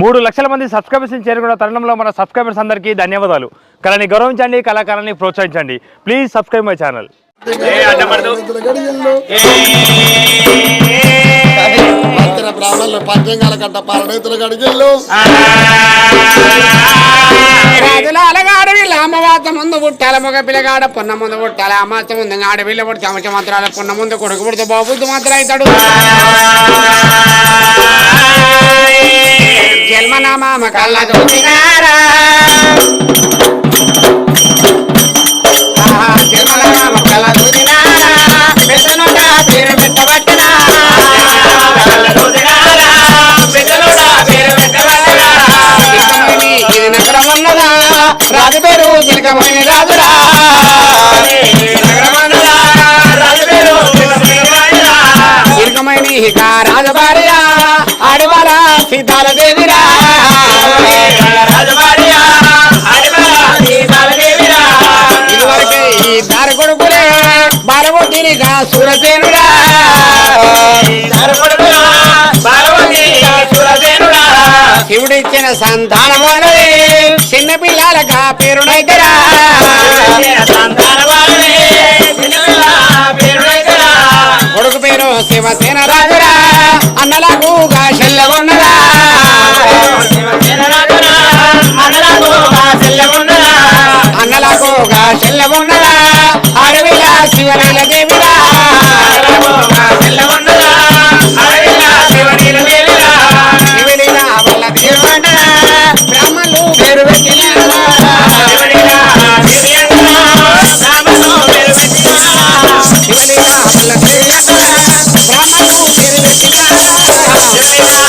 మూడు లక్షల మంది సబ్స్క్రైబర్స్ చేరుకున్న తరుణంలో మన సబ్స్క్రైబర్స్ అందరికీ ధన్యవాదాలు. కళని గౌరవించండి కళాకారాన్ని ప్రోత్సహించండి. ప్లీజ్ సబ్స్క్రైబ్ మై ఛానల్ బ్రాహ్మణులు పంచంగాల కట్ట పాలనేతులు గడిగిల్లు రాజుల అలగాడ వీళ్ళ అమ్మవాత ముందు పుట్టాల మగ పిల్లగాడ పొన్న ముందు పుట్టాల అమాస ముందు ఆడ వీళ్ళ పుట్టి చమచ మంత్రాల పొన్న ముందు కొడుకు పుడితే బాబుద్దు మంత్రం అవుతాడు. జన్మనామామ కళ్ళ చూసినారా ఆహా, జన్మనామామ కళ్ళ చూసినారా పేరు ఇది నగరం రాజు పేరు రాజురా రాజు బాలగొట్టినిగా సురసేనుడా. శివుడు ఇచ్చిన సంతానము అనేది చిన్న పిల్లలగా పేరునైతరా కొడుకు పేరు శివసేన రాజురా అన్నలకు గాశల్ల పేరు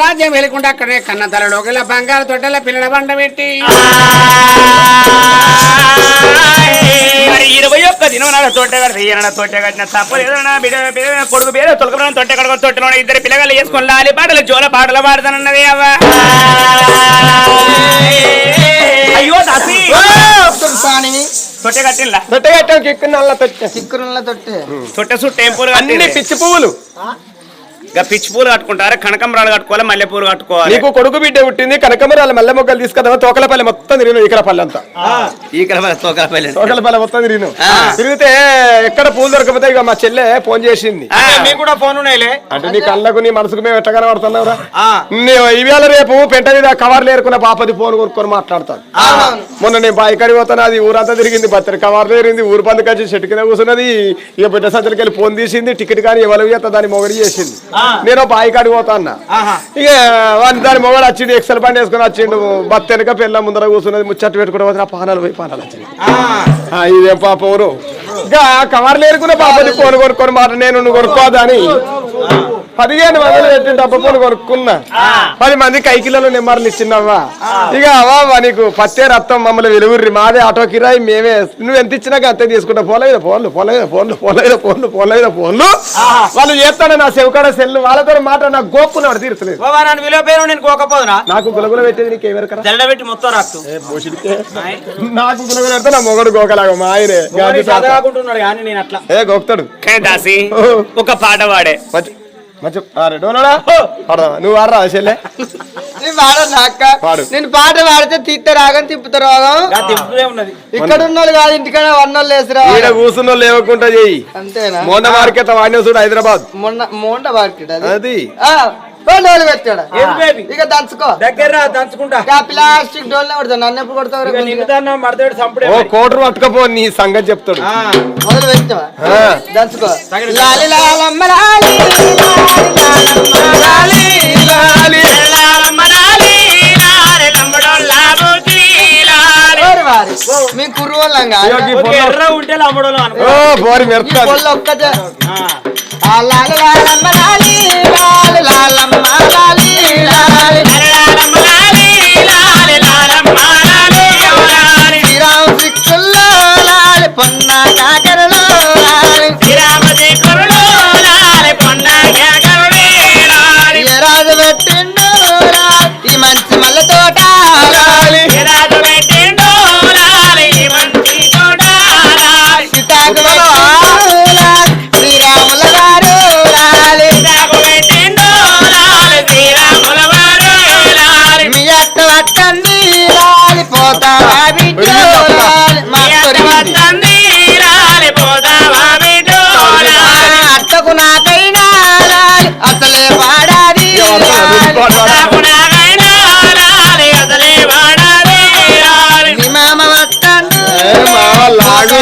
రాజ్యం వెలుకుంటే అక్కడే కన్న తలలోకి బంగారు తొట్టెల పిల్లల బండ పెట్టి. మరి ఇరవై ఒక్క దినం నాడు తోట కడితే ఈయన తోట కట్టిన బిడ్డ బిడ్డ కొడుకు పేరు తొలకడం తొట్ట కడగ తొట్టలో ఇద్దరు పిల్లగాళ్ళు వేసుకొని లాలి పాటలు జోల పాటలు పాడతానన్నది అవ్వ. అయ్యో దాసి. తొట్ట కట్టిల్లా తొట్టగట్టం కిక్కు నల్ల తొట్టె. చిక్కురుల తొట్టి. తొట్ట చుట్టూ ఏం పూలు అన్ని కట్టి పిచ్చి పువ్వులు. ఇంకా పిచ్చి పూలు కట్టుకుంటారు? కనకంబరాలు కట్టుకోవాలి? మల్లె పూలు కట్టుకోవాలి? నీకు కొడుకు బిడ్డ పుట్టింది కనకమరాలు మల్లె మొక్కలు తీసుకుదా తోకలపల్లి మొత్తం తిరిగిన ఇక్కడ పల్లె అంతా. ఈ తోకలపల్లి. తోకలపల్లి మొత్తం తిరిగిన తిరిగితే ఎక్కడ పూలు దొరకపోతే ఇక మా చెల్లె ఫోన్ చేసింది. మీకు కూడా ఫోన్ ఉన్నాయిలే. అంటే నీ కళ్ళకు నీ మనసుకు మేము ఎట్ట కనబడుతున్నావురా? నీవు ఇవాళ రేపు పెంట మీద కవర్లు ఏరుకున్న పాపది ఫోన్ కొనుక్కొని మాట్లాడతాను. మొన్న నేను బాయికాడి పోతాను అది ఊరంతా తిరిగింది బత్తరి కవర్లు ఏరింది ఊరు పందుకు వచ్చి చెట్టు కింద కూర్చున్నది. ఇక బిడ్డ సంచులకి వెళ్ళి ఫోన్ తీసింది టికెట్ కానీ ఎవరు చేస్తా దాని మొగడి చేసింది. నేను బాయికాడి పోతా అన్న. ఇక దాని మొగడు వచ్చిండు ఎక్సెల్ బండి వేసుకొని వచ్చిండు బత్త వెనక పిల్ల ముందర కూర్చున్నది ముచ్చట్టు పెట్టుకుంటే పోతే పానాలు పోయి పానాలు వచ్చింది ఇదేం పాప ఊరు ఇంకా కవర్లు ఏరుకున్న పాపది ఫోన్ కొనుక్కొని మాట నేను నువ్వు కొనుక్కోదని పదిహేను వందలు పెట్టి డబ్బు పూలు కొనుక్కున్నా. పది మంది కైకిలలో నెంబర్లు ఇచ్చినవ్వా ఇక అవ్వా నీకు పత్తే రక్తం మమ్మల్ని వెలుగుర్రి మాదే ఆటో కిరాయి మేమే నువ్వు ఎంత ఇచ్చినాక అంతే తీసుకుంటా. పోలేదు ఫోన్లు పోలేదు ఫోన్లు పోలేదు ఫోన్లు పోలేదు ఫోన్లు. వాళ్ళు చేస్తాను నా చెవుకాడ సెల్లు వాళ్ళతో మాట నాకు గోపున్నాడు తీర్చలేదు. నేను నాకు గులగుల పెట్టేది నీకు తెల్లబెట్టి మొత్తం నాకు గులగుల పెడితే నా మొగడు గోకలాగా మా ఆయనే. ఏ గోక్తాడు. ఒక పాట పాడే. మంచి- నువ్వు ఆడరా చెల్లె. నేను పాడు. పాట పాడితే తీస్తే రాగం తిప్పుతా రాగం? తిప్పుతూనే ఉన్నది. ఇక్కడ ఉన్నోళ్ళు కాదు ఇంటికాడ వన్నోళ్ళు వేసిరా. ఈడ కూర్చున్న లేవకుండా చెయ్యి. అంతేనా? మార్కెట్ వాడిన చూడు హైదరాబాద్. మొన్న మోండ మార్కెట్ అది. అది. ఆ, ఓ డోలు పెట్టాడు. ఇక దంచుకో. దగ్గర రా, దంచుకుంటా. ప్లాస్టిక్ డోల్నే కొడతావు నన్ను ఎప్పుడు కొడతావు ఓ కోటరు పట్టుకపో నీ సంగతి చెప్తాడు. ఆ, మొదలు పెట్టావా? ఆ. దంచుకో. లాలి లాలమ్మ లాలి, లాలి లాలమ్మ లాలి. ఓరి వారి. మీ కుర్రోళ్ళం కాదు. ఇగో ఈ ఒక పొల్ల- ఎర్ర ఉంటే ఒక్కటే. లాలమ్మ లాలి, లాలి లాలమ్మ మామ లాగు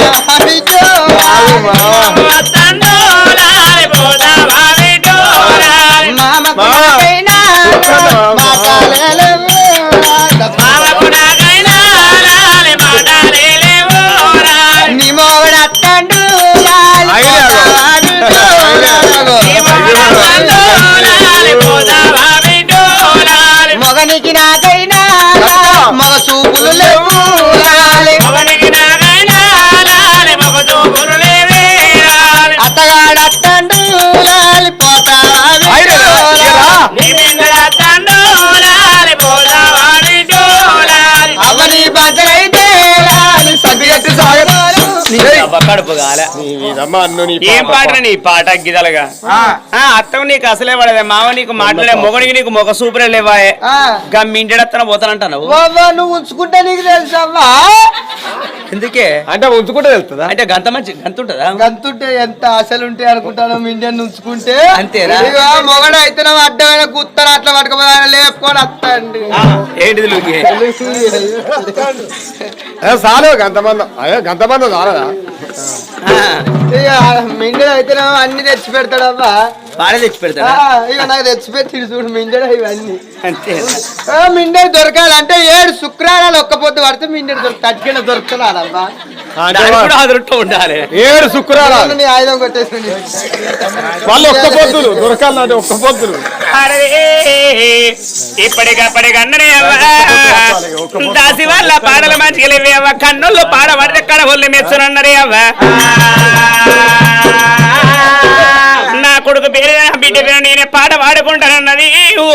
Please. కడుపు కాలే. ఏం. పాట నీ పాట గిదలగా అత్తకు నీకు అసలే పడదే. మావ నీకు మాట్లాడే మొగనికి నీకు మొగ సూపరే లేవాయే. గమ్మింటెడత్తన పోతానంటావు నువ్వు ఉంచుకుంటే నీకు తెలుసమ్మా ఎందుకే? అంటే ఉంచుకుంటే వెళ్తుందా అంటే గంత మంచి గంత ఉంటుందా గంతుంటే ఎంత ఆశలు ఉంటాయి అనుకుంటాను ఇండియన్ ఉంచుకుంటే అంతేనా? మొగడు అయితే అడ్డమైన కుత్తను అట్లా పట్టుకోవాలి ఆయన లేపుకొని వస్తాండి. ఏంటిది లూకి? చాలు గంతమంది అయ్యో గంతమంది చాలదా? ఇక మిండెడు అన్ని తెచ్చి పెడతాడమ్మా బాగా తెచ్చి ఆ, పెడతాడా ఇక నాకు తెచ్చి పెట్టి చూడు మిండెడు ఇవన్నీ. అంతే. ఆ, మిండెడు దొరకాలంటే ఏడు శుక్రవారాలు ఒక్క పొద్దు పడితే మిండెడు దొరికి తట్టుకెళ్ళి దొరుకుతున్నాడమ్మా అంటే దానికి వా- కూడా అదురుట్టు ఉండాలి. ఏడు శుక్రవారాలు నీ ఆయుధం కొట్టేసింది వాళ్ళు ఒక్క పొద్దులు దొరకాలంటే ఒక్క పొద్దులు. అవ్వ. దాసి వాళ్ళ పాడల మంచిగా లేవి అవ్వ. కన్నుల్లో పాడబడితే కడవల్ని మెచ్చునన్నరే అవ్వ. నా కొడుకు పేరు నా బిడ్డ పేరు నేనే పాట పాడుకుంటానన్నది ఓ.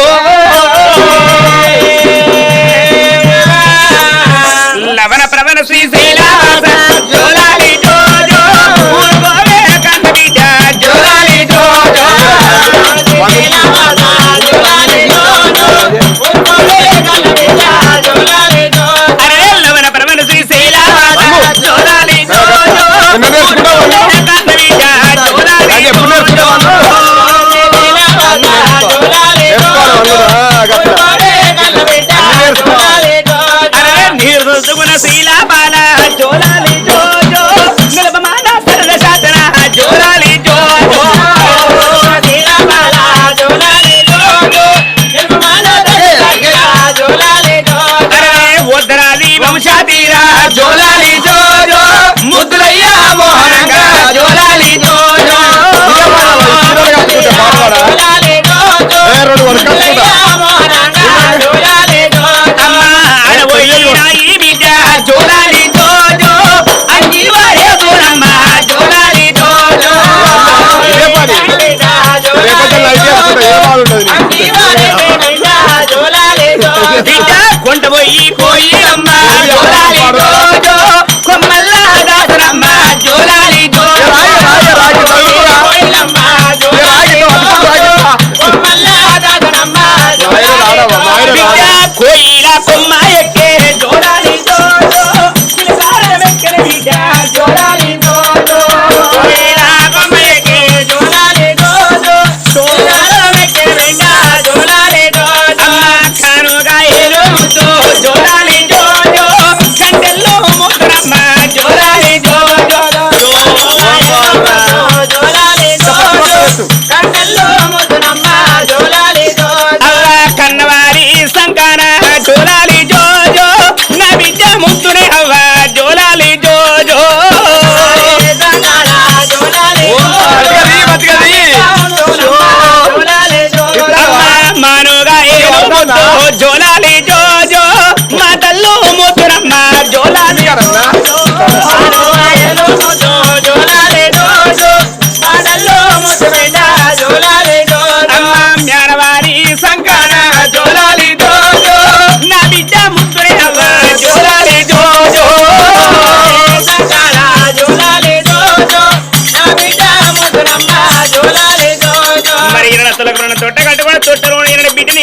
కొండ పో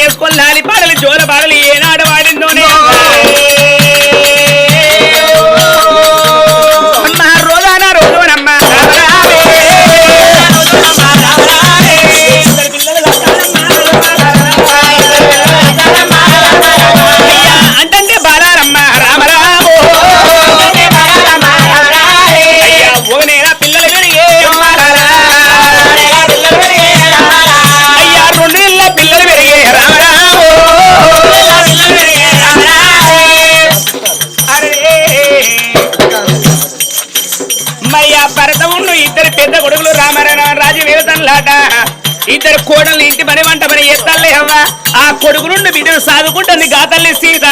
వేసుకొని లాలి పాడలు జోల పాడలు ఏనాడు వాడిందో? ಜಾಗದಲ್ಲಿ ಸೀದ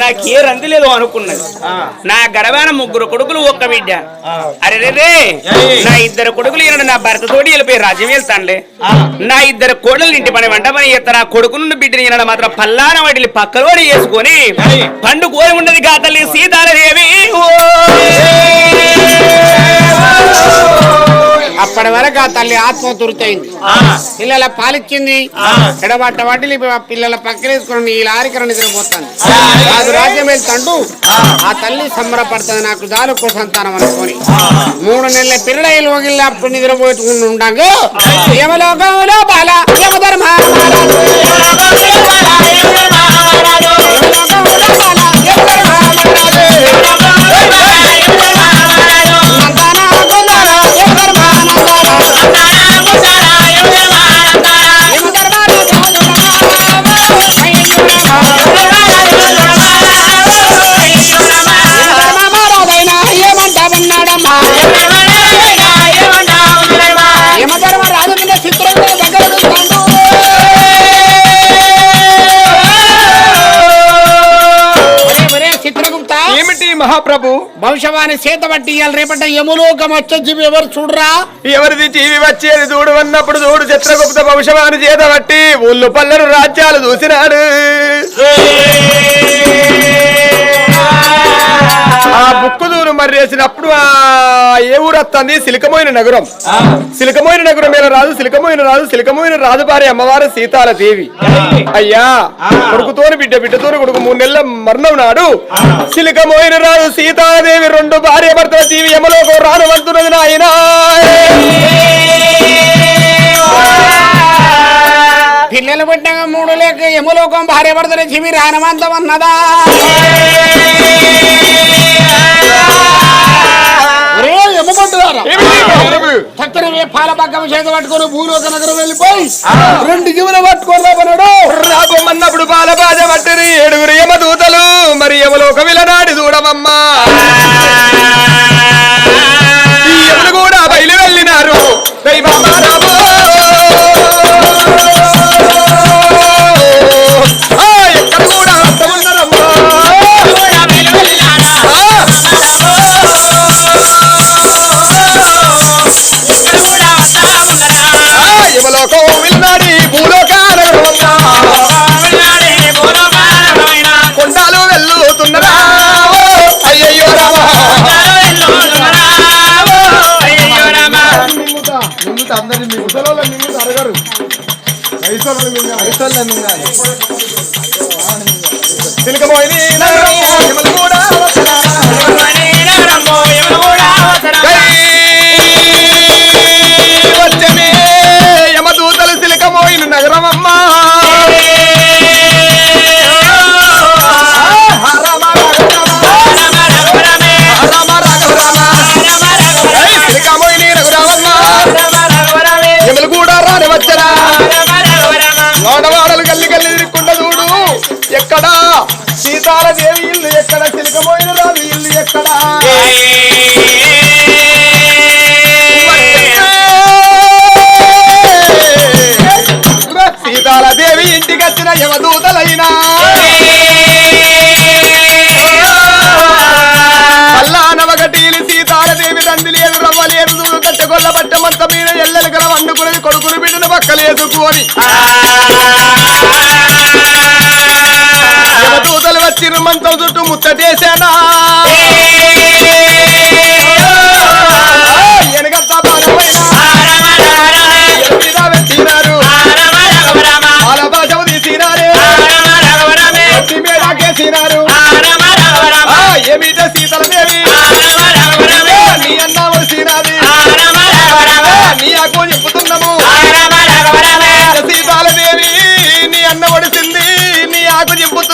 నాకు ఏ రంది లేదు అనుకున్నది. నా గడవాన ముగ్గురు కొడుకులు ఒక్క బిడ్డ. అరే రే నా ఇద్దరు కొడుకులు ఈయన నా భర్త తోటి వెళ్ళిపోయి రాజ్యం వెళ్తానులే నా ఇద్దరు కోడలు ఇంటి పని వంట పని ఆ కొడుకు నుండి బిడ్డని ఈయన మాత్రం పల్లాన వాటిని పక్కలో వేసుకొని పండు కోరి ఉన్నది కా తల్లి సీతాలదేవి. ఓ. అప్పటి వరకు ఆ తల్లి ఆత్మ తురితయింది పిల్లల పాలిచ్చింది. ఎడబట్ట వాటిని పిల్లల పక్కనేసుకుని ఈ లారికర నిద్రపోతాను రాజు రాజ్యం వెళ్తాండు ఆ. తల్లి సంబరపడుతుంది నాకు జాలుకో సంతానం అనుకొని. మూడు నెలల పిల్లలు వగిలి అప్పుడు నిద్రపోతుకుని ఉండగా యమలోకంలో బాల యమధర్మ మహాప్రభు. భవిష్యవాణి బట్టి ఇవాళ రేపట యములోకం వచ్చి ఎవరు చూడరా? ఎవరిది జీవి వచ్చేది చూడు అన్నప్పుడు చూడు చిత్రగుప్త భవిష్యవాణి చేత బట్టి ఊళ్ళు పల్లెలు రాజ్యాలు చూసినాడు. ఆ బుక్కు దూరు మర్రేసినప్పుడు ఆ ఏ ఊరు వస్తుంది సిలికమోయిన నగరం. సిలికమోయిన నగరం మీద రాజు సిలికమోయిన రాజు సిలికమోయిన రాజు భార్య అమ్మవారు సీతాల దేవి అయ్యా కొడుకుతోని బిడ్డ బిడ్డతోని కొడుకు మూడు నెలల మరణం నాడు సిలికమోయిన రాజు సీతాదేవి రెండు భార్య భర్తల జీవి యమలోకం రాను వంతున్నది నాయనా పిల్లలు పుట్టాక మూడు లేక యములోకం భార్య భర్తల చెవి రానవంతం అన్నదా? పాల పక్కన చేత పట్టుకొని భూలోక నగరం వెళ్ళిపోయి రెండు జీవులు పట్టుకొని రాబన్నాడు రాబోమన్నప్పుడు పాల బాధ పట్టిరి ఏడుగురు యమదూతలు మరి యమలోక విలనాడి చూడమమ్మా కూడా బయలు వెళ్ళినారు. దైవమ్మా. ఆ, యమలోకం వచ్చిన యమదూతలైనా అల్లా నవగటీలు సీతాలదేవి రందిలేదు రవ్వలేదు దూడు కట్టగొల్ల బట్ట మీద ఎల్లెలు గల వండుకున్నది కొడుకులు బిడ్డను పక్కలేసుకొని యమదూతలు వచ్చిన చుట్టూ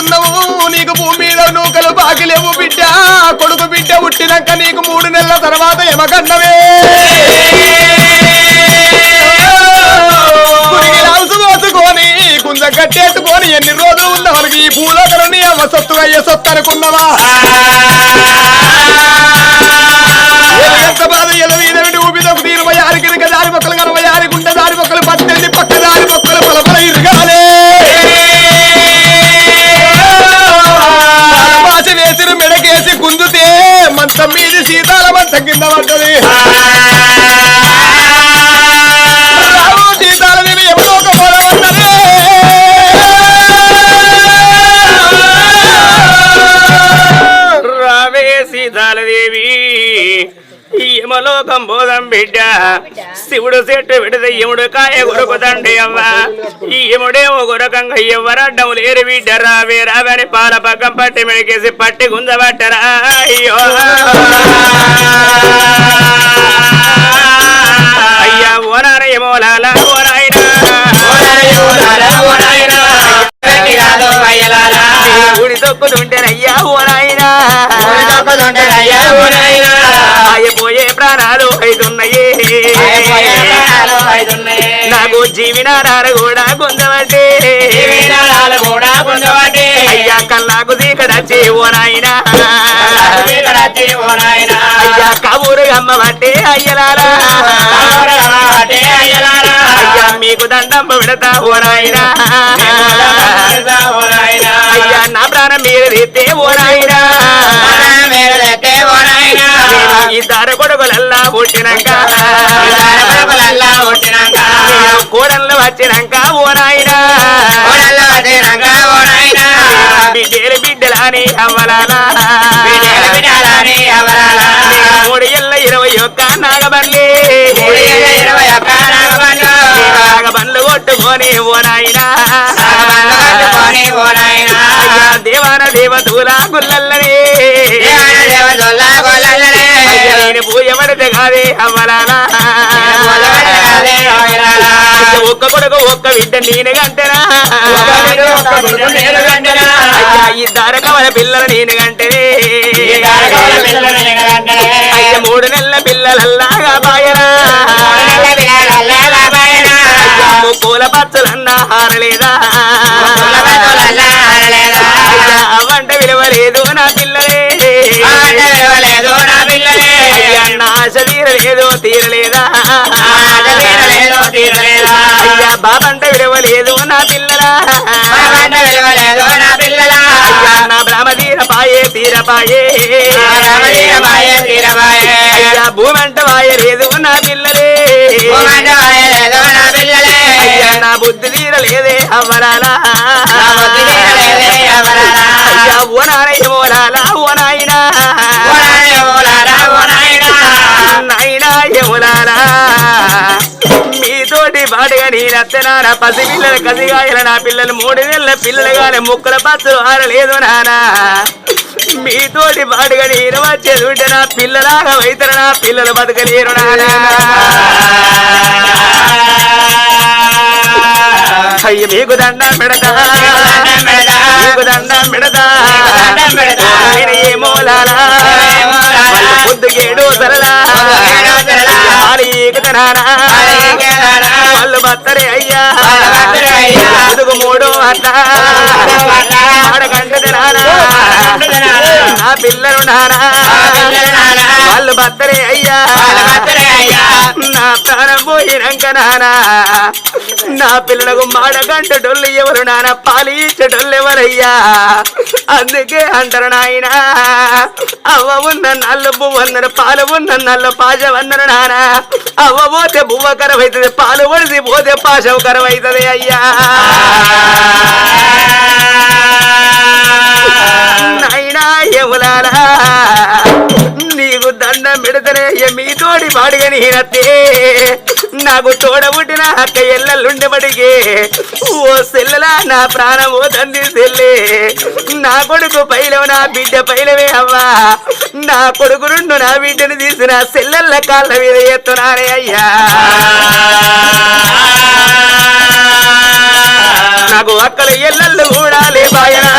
ఉన్నావు. నీకు భూమి మీద నూకలు బాగిలేవు బిడ్డ. కొడుకు బిడ్డ పుట్టినాక నీకు మూడు నెలల తర్వాత ఎమకన్నవే గురికి కుంద కట్టేసుకొని ఎన్ని రోజులు ఉన్న వాళ్ళకి ఈ భూలోకను నీ అమ్మ సొత్తు అయ్యే సొత్తు అనుకున్నావా సీతారామ మీది సీతాల కింద పడ్డది. యమలోకం బోధం బిడ్డ. శివుడు చెట్టు విడద యముడు కాయ కొరుకుతండి అవ్వ. ఈ యముడేమో కొరకంగా ఎవ్వరడ్డం లేరు బిడ్డ. రావే రావని పాల పక్కం పట్టి మెడికేసి పట్టి గుంజబట్టరా అయ్యో. అయ్యా ఓనార యమోలాల ఓనాయన గుడి తొక్కుతుంటేనయ్యా ఓనాయనా ఆగిపోయే ప్రాణాలు ఐదున్నాయి నాకు జీవినారాలు కూడా పొందబట్టి అయ్యా కల్లాకు దీకడచ్చి ఓ నాయనా. అయ్యా కబూరు అమ్మబట్టి అయ్యలారా. అయ్యా మీకు దండం పెడతా ఓ నాయనా. అయ్యా నా ప్రాణం మీరు తీస్తే ఓ నాయనా. ఇద్దరు కొడుకులల్లా పుట్టినాక. కోడళ్ళు వచ్చినాక ఓ నాయనా బిడ్డలు బిడ్డలని అవ్వలాలా మూడు ఏళ్ళ ఇరవై ఒక్క నాగబండి నాగబండ్లు. కొట్టుకొని ఓ నాయనా దేవాన దేవతూల గుల్లల్లని. అయ్యా నేను పూజ పడితే కాదే అవ్వలాలా అయ్యా ఒక్క కొడుకు ఒక్క బిడ్డ నేను గంటనా అయ్యా ఇద్దరు కవల పిల్లలు నేను గంటనే అయ్యా మూడు నెలల పిల్లలల్లాగా బాయనా పూల పచ్చలన్నా హారలేదా అవ్వంట విలువ లేదు నా పిల్లలే. ఆశ తీరలేదు? తీరలేదా? అయ్యా బాబంట విలువ లేదు నా పిల్లలా? అయ్యా నా బ్రహ్మ తీరపాయే తీరపాయే అయ్యా భూమంట వాయ లేదు నా పిల్లలే. అయ్యా నా బుద్ధి తీరలేదే అవ్వరాలా అయ్యా ఓ నాయన ఓ నాయనా. నాయనా యములాలా మీతోటి పాటుగా నేను. అత్తనాన పసి పిల్లలు కసిగాయల నా పిల్లలు మూడు నెలల పిల్లలు కానీ ముక్కల పచ్చలు ఆరలేదు నానా. మీతోటి పాటుగా నేను వచ్చేది నా పిల్లలాగా వైతరు నా పిల్లలు బతకలేరు నానా. అయ్య మీకు దండం పెడతా. మీకు దండం పెడతా. ఏమో లాలా ఏకతనానా వాళ్ళు బత్తరే అయ్యా. ముదుగు మూడు అట్లా. ఆడగంటది నానా నా పిల్లలు నానా. వాళ్ళు బత్తరే అయ్యా. నా ప్రాణం పోయినాక నానా. నా పిల్లలకు మాడగంట డొల్లు ఎవరు నాన్న పాలు ఇచ్చే డొల్లు ఎవరయ్యా? అందుకే అంటారు నాయన. అవ్వ ఉన్న నల్ల బువ్వ అన్నారు పాలు ఉన్న నల్ల పాశం అన్నారు నాన్న అవ్వ పోతే బువ్వ కరవైతుంది పాలు పడిసి పోతే పాశం కరవైతుంది అయ్యా. పెడితేనే మీ తోడి వాడిగా నేనత్తే నాకు తోడబుట్టిన అక్క ఎల్లలుండబడిగే ఓ సెల్లలా నా ప్రాణం ఓ తండ్రి సెల్లే. నా కొడుకు పైలవ నా బిడ్డ పైలవే అవ్వా. నా కొడుకు నుండు నా బిడ్డను తీసిన సెల్లెల్ల కాళ్ళ మీద ఎత్తున్నారే అయ్యా. నాకు అక్కడ ఎల్లళ్ళు కూడా లేపాయనా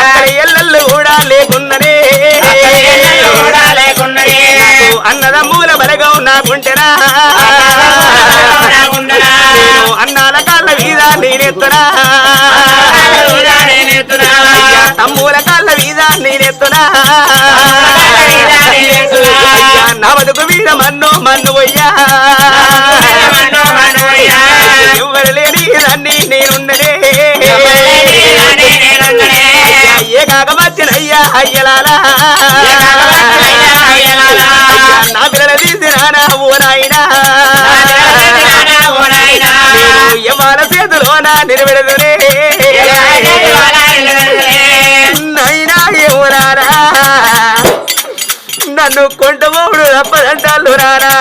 అక్కడ ఎల్లళ్ళు కూడా అన్నదమ్ముల బలగం నేను అన్నాల కాళ్ళ మీద నేనెత్తురా తమ్ముల కాళ్ళ మీద నేనెత్తురా అయ్యా, నా బతుకు మీద మన్ను మన్ను పోయ్యా ఎవరు లేని దాన్ని నేనున్ననే అయ్యా, ఏ కాకమచ్చిన అయ్యా అయ్యలాలా అయ్యా, పిల్లల తీసినా ఓ నాయనా నేను ఎవరి చేతిలోన నిలబెడదునే నైనా ఎవరారా? నన్ను కొంటమోడు రప్పదంటాలు రారా?